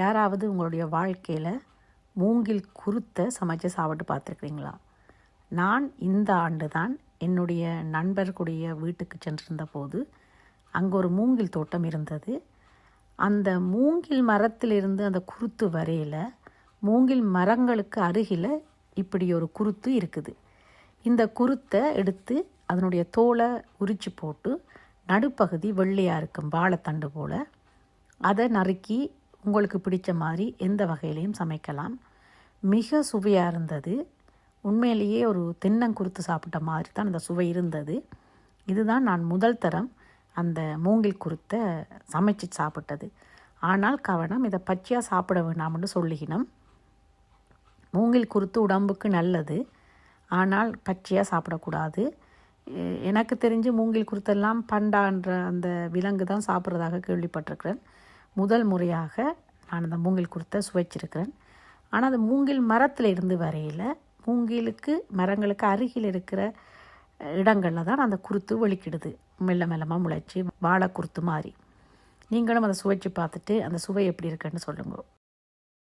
யாராவது உங்களுடைய வாழ்க்கையில் மூங்கில் குருத்தை சமைச்சு சாப்பிட்டு பார்த்துருக்குறீங்களா? நான் இந்த ஆண்டு தான் என்னுடைய நண்பர்களுடைய வீட்டுக்கு சென்றிருந்த போது அங்கே ஒரு மூங்கில் தோட்டம் இருந்தது. அந்த மூங்கில் மரத்திலிருந்து அந்த குருத்து வரையில் மூங்கில் மரங்களுக்கு அருகில் இப்படி ஒரு குருத்து இருக்குது. இந்த குருத்தை எடுத்து அதனுடைய தோலை உரித்து போட்டு நடுப்பகுதி வெள்ளையாக இருக்கும் வாழைத்தண்டு போல் அதை நறுக்கி உங்களுக்கு பிடிச்ச மாதிரி எந்த வகையிலையும் சமைக்கலாம். மிக சுவையாக இருந்தது. உண்மையிலேயே ஒரு தென்னங்குருத்து சாப்பிட்ட மாதிரி தான் அந்த சுவை இருந்தது. இதுதான் நான் முதல் தரம் அந்த மூங்கில் குருத்தை சமைச்சு சாப்பிட்டது. ஆனால் கவனம் இதை பச்சையாக சாப்பிட வேண்டாம்னு சொல்லிக்கணும் மூங்கில் குருத்து உடம்புக்கு நல்லது. ஆனால் பச்சையாக சாப்பிடக்கூடாது. எனக்கு தெரிஞ்சு மூங்கில் குருத்தெல்லாம் பண்டான்ற அந்த விலங்கு தான் சாப்பிட்றதாக கேள்விப்பட்டிருக்கிறேன். முதல் முறையாக நான் அந்த மூங்கில் குருத்தை சுவைச்சிருக்கிறேன். ஆனால் அந்த மூங்கில் மரத்தில் இருந்து வரையில் மூங்கிலுக்கு மரங்களுக்கு அருகில் இருக்கிற இடங்களில் தான் அந்த குருத்து வெளிக்கிடுது மெல்ல மெல்லமாக முளைச்சி வாழை குருத்து மாதிரி நீங்களும் அதை சுவைச்சு பார்த்துட்டு அந்த சுவை எப்படி இருக்குன்னு சொல்லுங்கள்